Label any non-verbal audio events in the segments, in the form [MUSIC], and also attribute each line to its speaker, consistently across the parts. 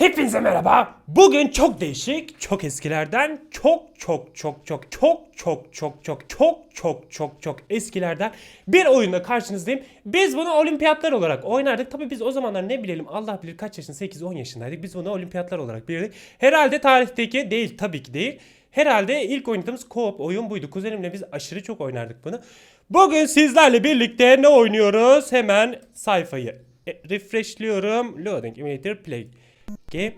Speaker 1: Hepinize merhaba. Bugün çok değişik, çok eskilerden, çok çok çok çok çok çok çok çok çok çok çok çok eskilerden bir oyunda karşınızdayım. Biz bunu olimpiyatlar olarak oynardık. Tabii biz o zamanlar ne bilelim Allah bilir kaç yaşın 8-10 yaşındaydık. Biz bunu olimpiyatlar olarak bilirdik. Herhalde tarihteki değil tabii ki değil. Herhalde ilk oynadığımız co-op oyun buydu. Kuzenimle biz aşırı çok oynardık bunu. Bugün sizlerle birlikte ne oynuyoruz? Hemen sayfayı e, refreshliyorum. Loading Emulator Play. Game.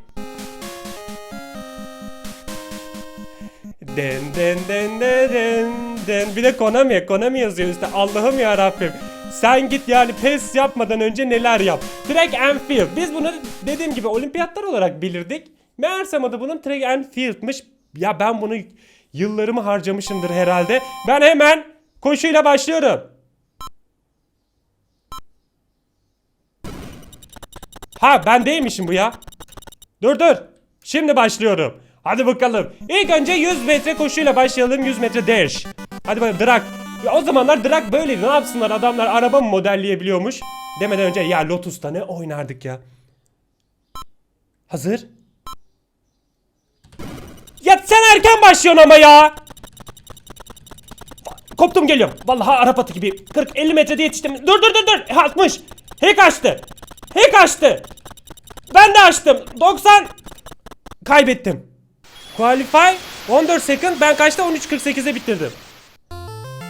Speaker 1: Den den den den den den. Bir de Konami, Konami yazıyor üstte. Allah'ım ya Rabbim. Sen git yani pes yapmadan önce neler yap. Track and Field. Biz bunu dediğim gibi olimpiyatlar olarak bilirdik. Meğersem adı bunun Track and Field'mış. Ya ben bunu yıllarımı harcamışımdır herhalde. Ben hemen koşuyla başlıyorum. Ha ben değilmişim bu ya. Dur dur. Şimdi başlıyorum. Hadi bakalım. İlk önce 100 metre koşuyla başlayalım. 100 metre dash. Hadi bakalım drag. Ya o zamanlar drag böyleydi. Ne yapsınlar adamlar araba mı modelleyebiliyormuş? Demeden önce ya Lotus'ta ne oynardık ya. Hazır. Ya sen erken başlıyorsun ama ya. Koptum geliyorum. Vallahi Arap atı gibi. 40-50 metrede yetiştim. Dur dur dur dur. 60. Hack açtı. Hack açtı. Ben de açtım. 90. Kaybettim. Qualify 14 second. Ben kaçta 13.48'e bitirdim.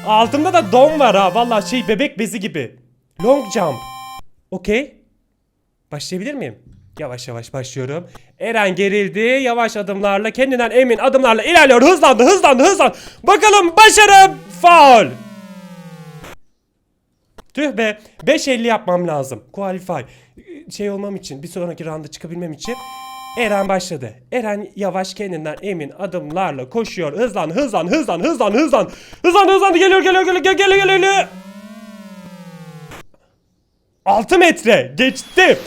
Speaker 1: Altımda da don var ha. Vallahi şey bebek bezi gibi. Long jump. Okey. Başlayabilir miyim? Yavaş yavaş başlıyorum. Eren gerildi. Yavaş adımlarla kendinden emin adımlarla ilerliyor. Hızlandı hızlandı hızlandı. Bakalım başarı faul. Tüh be 5.50 yapmam lazım. Qualify. Şey olmam için bir sonraki rounda çıkabilmem için. Eren başladı. Eren yavaş kendinden emin adımlarla koşuyor. Hızlan hızlan hızlan hızlan hızlan. Hızlan hızlan geliyor geliyor geliyor geliyor geliyor geliyor. 6 metre geçti.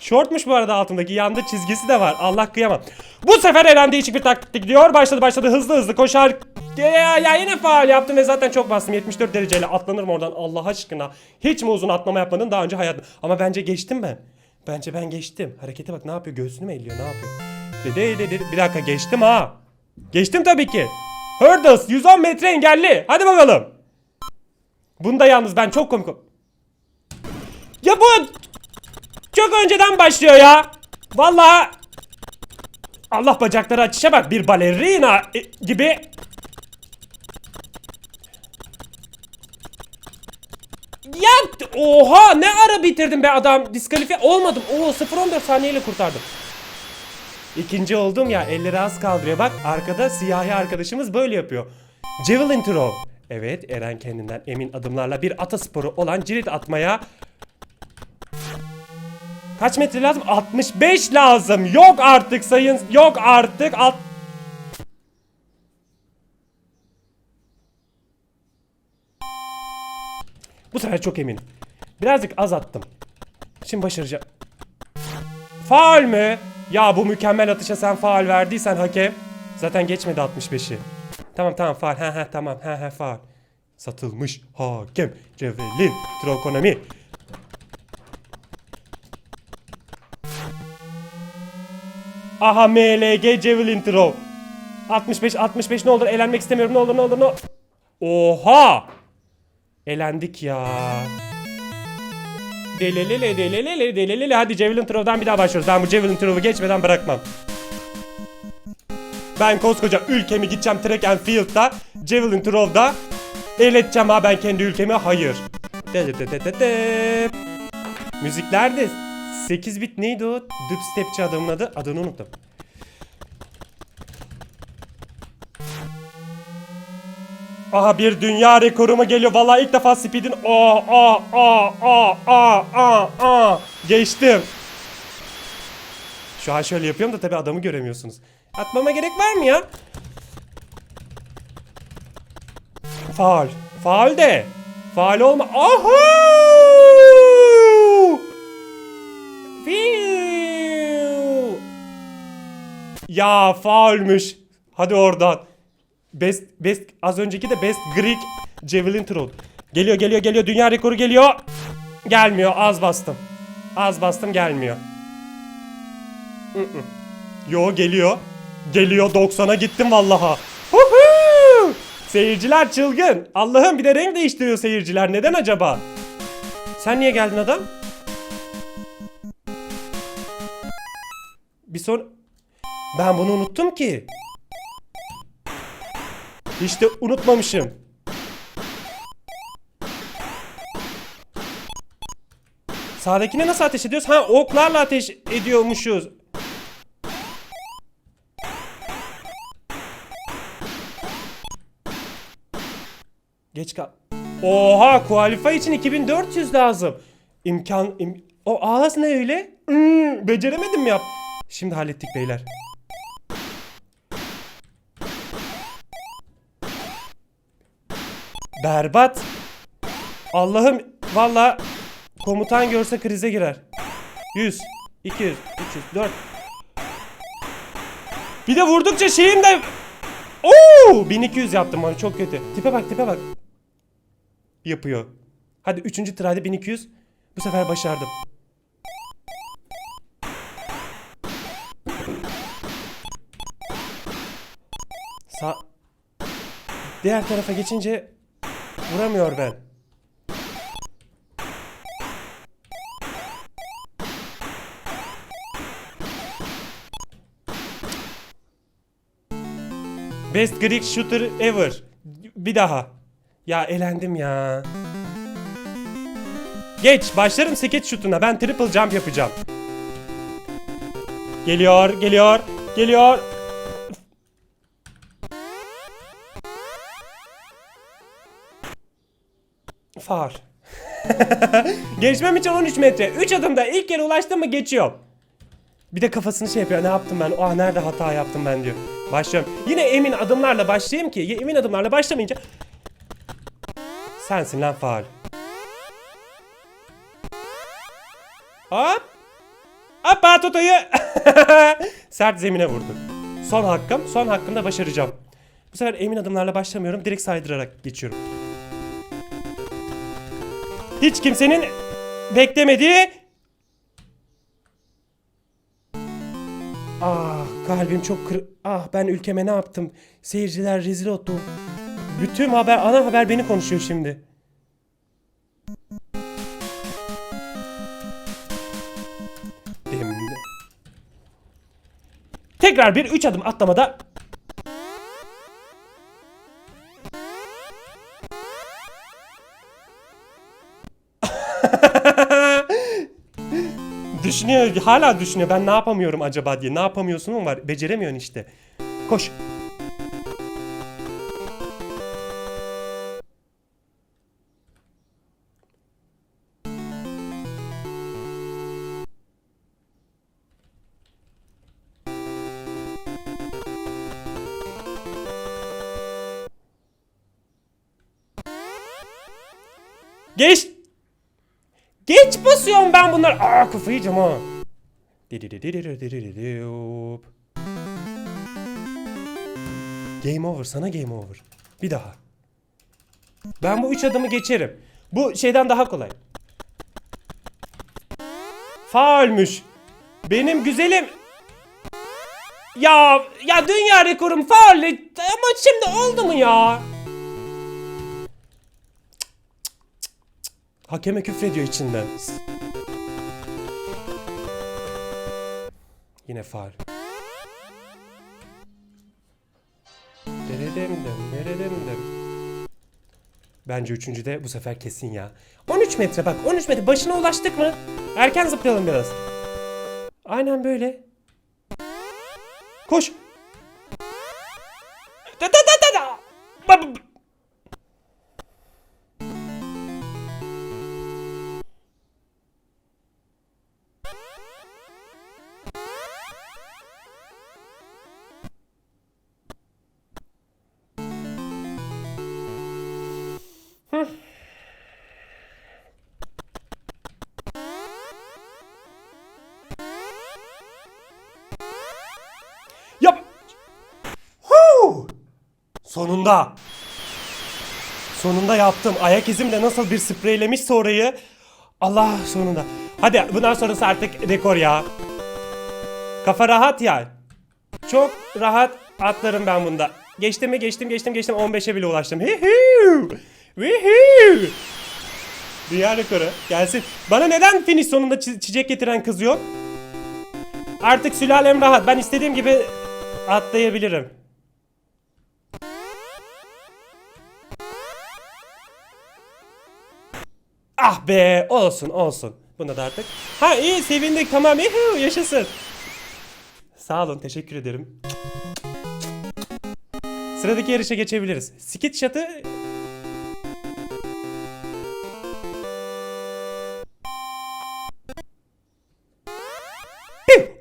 Speaker 1: Shortmuş bu arada altındaki yanda çizgisi de var. Allah kıyamam. Bu sefer Eren değişik bir taktikle gidiyor. Başladı başladı hızlı hızlı koşar. Ya, ya yine faal yaptım ve zaten çok bastım. 74 dereceyle atlanırım oradan Allah aşkına. Hiç mi uzun atlama yapmadın daha önce hayatım. Ama bence geçtim ben. Bence ben geçtim. Harekete bak ne yapıyor göğsünü mü elliyor ne yapıyor. Dedi dedi bir dakika geçtim ha. Geçtim tabii ki. Hurdles 110 metre engelli. Hadi bakalım. Bunda yalnız ben çok komik. Ya bu çok önceden başlıyor ya. Vallahi Allah bacakları açışa bak bir balerina e, gibi. Ya oha ne ara bitirdim be adam diskalifiye olmadım. Oo 0-14 saniyeyle kurtardım. İkinci oldum ya elleri az kaldırıyor bak arkada siyahi arkadaşımız böyle yapıyor. Javelin throw. Evet Eren kendinden emin adımlarla bir atasporu olan cirit atmaya Kaç metre lazım? 65 lazım. Yok artık sayın. Yok artık. Alt... Bu sefer çok eminim. Birazcık az attım. Şimdi başaracağım. Faul mü? Ya bu mükemmel atışa sen faul verdiysen hakem. Zaten geçmedi 65'i. Tamam tamam faul. He he tamam. He he faul. Satılmış hakem. Cevelin. Trokonami. Aha MLG Javelin Throw. 65 65 ne olur elenmek istemiyorum ne olur ne olur ne olur. Oha! Elendik ya. Delelele delelele delelele hadi Javelin Throw'dan bir daha başlıyoruz. Ben bu Javelin Throw'u geçmeden bırakmam. Ben koskoca ülkemi gideceğim track and field'da Javelin Throw'da eleteceğim ha ben kendi ülkemi hayır. De de de de de. Müzikler de 8 bit neydi o? Dubstepçi adamın adı. Adını unuttum. Aha bir dünya rekoru mu geliyor? Vallahi ilk defa speed'in aa aa aa aa aa aa aa geçtim. Şu an şöyle yapıyorum da tabi adamı göremiyorsunuz. Atmama gerek var mı ya? Faul. Faul de. Faul olma. Aha! Ya faulmüş. Hadi oradan. Best, best, az önceki de best Greek javelin throw. Geliyor, geliyor, geliyor. Dünya rekoru geliyor. Gelmiyor. Az bastım. Az bastım gelmiyor. Mm -mm. Yo geliyor. Geliyor 90'a gittim vallaha. Huhu! Seyirciler çılgın. Allah'ım bir de renk değiştiriyor seyirciler. Neden acaba? Sen niye geldin adam? Bir son... Ben bunu unuttum ki. İşte unutmamışım. Sağdakine nasıl ateş ediyoruz? Ha oklarla ateş ediyormuşuz. Geç kal. Oha kualifa için 2400 lazım. İmkan... Im o ağız ne öyle? Hmm, beceremedim mi yap. Şimdi hallettik beyler. Berbat. Allah'ım valla komutan görse krize girer. 100, 200, 300, 4. Bir de vurdukça şeyim de... Oo, 1200 yaptım bana çok kötü. Tipe bak tipe bak. Yapıyor. Hadi 3. tırayda 1200. Bu sefer başardım. Sa Diğer tarafa geçince Vuramıyor ben. Best Greek Shooter ever. Bir daha. Ya elendim ya. Geç başlarım skeç şutuna. Ben triple jump yapacağım. Geliyor, geliyor, geliyor. Far. [LAUGHS] Geçmem için 13 metre. 3 adımda ilk yere ulaştım mı geçiyorum. Bir de kafasını şey yapıyor. Ne yaptım ben? Ah nerede hata yaptım ben diyor. Başlıyorum. Yine emin adımlarla başlayayım ki. Emin adımlarla başlamayınca. Sensin lan faal. Hop. Hop Batoto'yu. [LAUGHS] Sert zemine vurdu. Son hakkım. Son hakkımda başaracağım. Bu sefer emin adımlarla başlamıyorum. Direkt saydırarak geçiyorum. Hiç kimsenin beklemediği... Ah kalbim çok kır... Ah ben ülkeme ne yaptım? Seyirciler rezil oldu. Bütün haber, ana haber beni konuşuyor şimdi. Tekrar bir üç adım atlamada Düşünüyor, hala düşünüyor. Ben ne yapamıyorum acaba diye. Ne yapamıyorsun ama var. Beceremiyorsun işte. Koş. Geç. Geç basıyorum ben bunlar. Aa kafayı yiyeceğim ha. Game over sana game over. Bir daha. Ben bu üç adımı geçerim. Bu şeyden daha kolay. Faulmüş. Benim güzelim. Ya ya dünya rekorum faul ama şimdi oldu mu ya? Hakeme küfrediyor içinden. Yine faul. Deredemdem, deredemdem. Bence üçüncüde bu sefer kesin ya. 13 metre bak 13 metre başına ulaştık mı? Erken zıplayalım biraz. Aynen böyle. Koş. Da da da da da. Sonunda. Sonunda yaptım. Ayak izimle nasıl bir spreylemişse orayı. Allah sonunda. Hadi bundan sonrası artık rekor ya. Kafa rahat ya. Çok rahat atlarım ben bunda. Geçtim mi? Geçtim, geçtim, geçtim. 15'e bile ulaştım. Hihu! Vihu! Dünya rekoru. Gelsin. Bana neden finish sonunda çi- çiçek getiren kız yok? Artık sülalem rahat. Ben istediğim gibi atlayabilirim. Ah be olsun olsun. Buna da artık. Ha iyi sevindik tamam yuhu, yaşasın. Sağ olun teşekkür ederim. Sıradaki yarışa geçebiliriz. Skit şatı!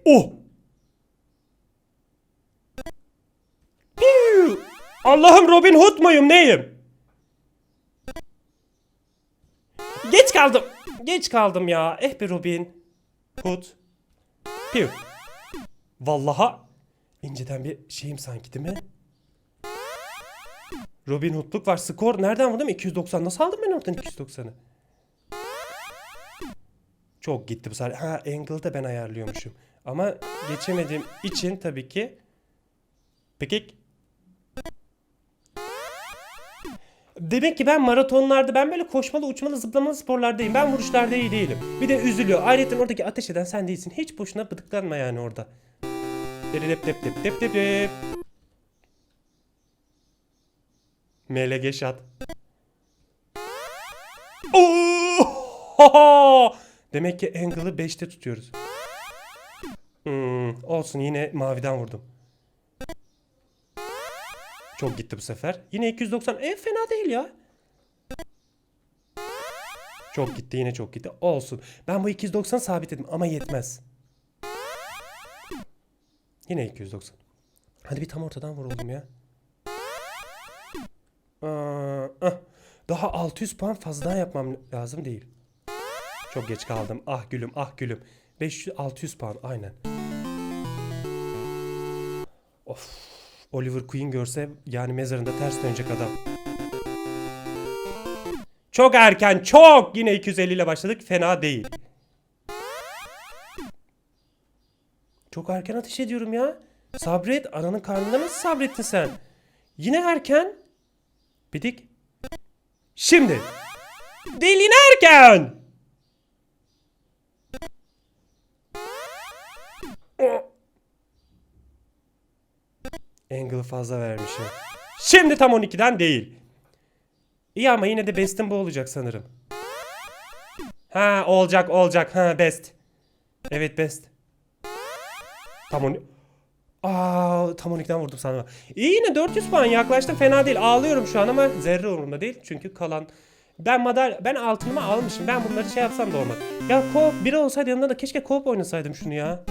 Speaker 1: Oh! Allah'ım Robin Hood muyum neyim? Kaldım. Geç kaldım ya. Eh be Robin. Hood. Piu. Vallaha inceden bir şeyim sanki değil mi? Robin Hood'luk var. Skor nereden vurdum? 290. Nasıl aldım ben oradan 290'ı? Çok gitti bu sefer. Ha angle'ı da ben ayarlıyormuşum. Ama geçemediğim için tabii ki. Peki. Demek ki ben maratonlarda ben böyle koşmalı, uçmalı, zıplamalı sporlardayım. Ben vuruşlarda iyi değilim. Bir de üzülüyor. Ayrıca oradaki ateş eden sen değilsin. Hiç boşuna bıdıklanma yani orada. Dep dep dep dep dep dep. MLG shot. Oo! [LAUGHS] Demek ki angle'ı 5'te tutuyoruz. Hmm, olsun yine maviden vurdum. Çok gitti bu sefer. Yine 290. E fena değil ya. Çok gitti yine çok gitti. Olsun. Ben bu 290 sabitledim ama yetmez. Yine 290. Hadi bir tam ortadan vur oğlum ya. Ah. Daha 600 puan fazla yapmam lazım değil. Çok geç kaldım. Ah gülüm ah gülüm. 500 600 puan aynen. Of. Oliver Queen görse yani mezarında ters dönecek adam. Çok erken çok yine 250 ile başladık fena değil. Çok erken ateş ediyorum ya. Sabret ananın karnında nasıl sabrettin sen? Yine erken. Bidik. Şimdi. Değil yine erken. Angle fazla vermişim. Şimdi tam 12'den değil. İyi ama yine de best'im bu olacak sanırım. Ha olacak olacak. Ha best. Evet best. Tam 10. Aa tam 12'den vurdum sana. İyi yine 400 puan yaklaştım fena değil. Ağlıyorum şu an ama zerre umurumda değil. Çünkü kalan ben madal ben altınımı almışım. Ben bunları şey yapsam da olmaz. Ya co biri olsaydı yanında da keşke co oynasaydım şunu ya.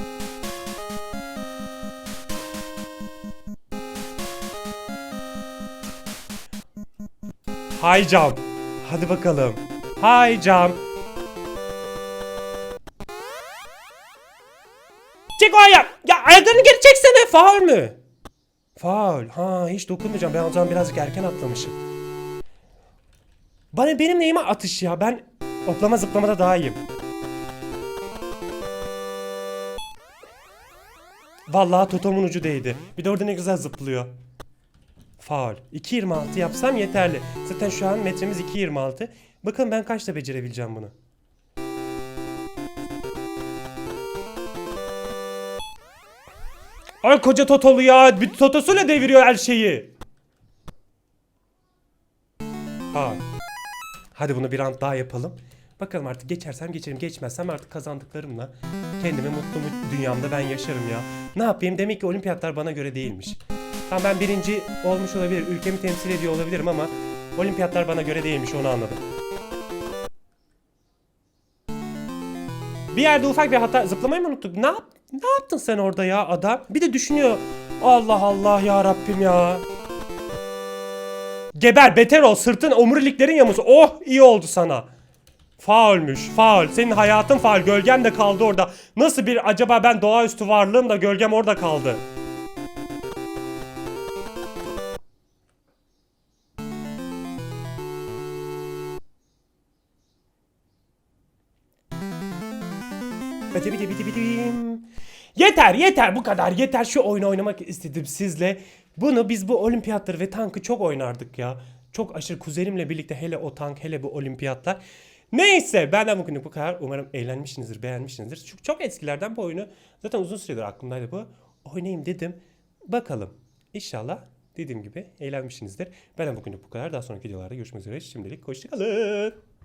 Speaker 1: High jump. Hadi bakalım. High jump. Çek o ayak. Ya ayaklarını geri çeksene. Faul mü? Faul. Ha hiç dokunmayacağım. Ben o zaman birazcık erken atlamışım. Bana benim neyime atış ya. Ben hoplama zıplamada daha iyiyim. Vallahi totomun ucu değdi. Bir de orada ne güzel zıplıyor. Faul. 2.26 yapsam yeterli. Zaten şu an metremiz 2.26. Bakın ben kaçta becerebileceğim bunu. Ay koca Totolu ya. Bir Totosuyla deviriyor her şeyi. Faul. Hadi bunu bir round daha yapalım. Bakalım artık geçersem geçerim. Geçmezsem artık kazandıklarımla kendimi mutlu dünyamda ben yaşarım ya. Ne yapayım? Demek ki olimpiyatlar bana göre değilmiş. Tamam ben birinci olmuş olabilir, ülkemi temsil ediyor olabilirim ama olimpiyatlar bana göre değilmiş onu anladım. Bir yerde ufak bir hata zıplamayı mı unuttuk? Ne, yap ne yaptın sen orada ya adam? Bir de düşünüyor. Allah Allah ya Rabbim ya. Geber beter ol sırtın omuriliklerin yamusu. Oh iyi oldu sana. Faulmüş faul. Senin hayatın faul. Gölgen de kaldı orada. Nasıl bir acaba ben doğaüstü varlığım da gölgem orada kaldı. Yeter yeter bu kadar yeter şu oyunu oynamak istedim sizle. Bunu biz bu olimpiyatları ve tankı çok oynardık ya. Çok aşırı kuzenimle birlikte hele o tank hele bu olimpiyatlar. Neyse benden bugünlük bu kadar. Umarım eğlenmişsinizdir, beğenmişsinizdir. Çünkü çok eskilerden bu oyunu zaten uzun süredir aklımdaydı bu. Oynayayım dedim. Bakalım. İnşallah dediğim gibi eğlenmişsinizdir. Benden bugünlük bu kadar. Daha sonraki videolarda görüşmek üzere. Şimdilik hoşçakalın.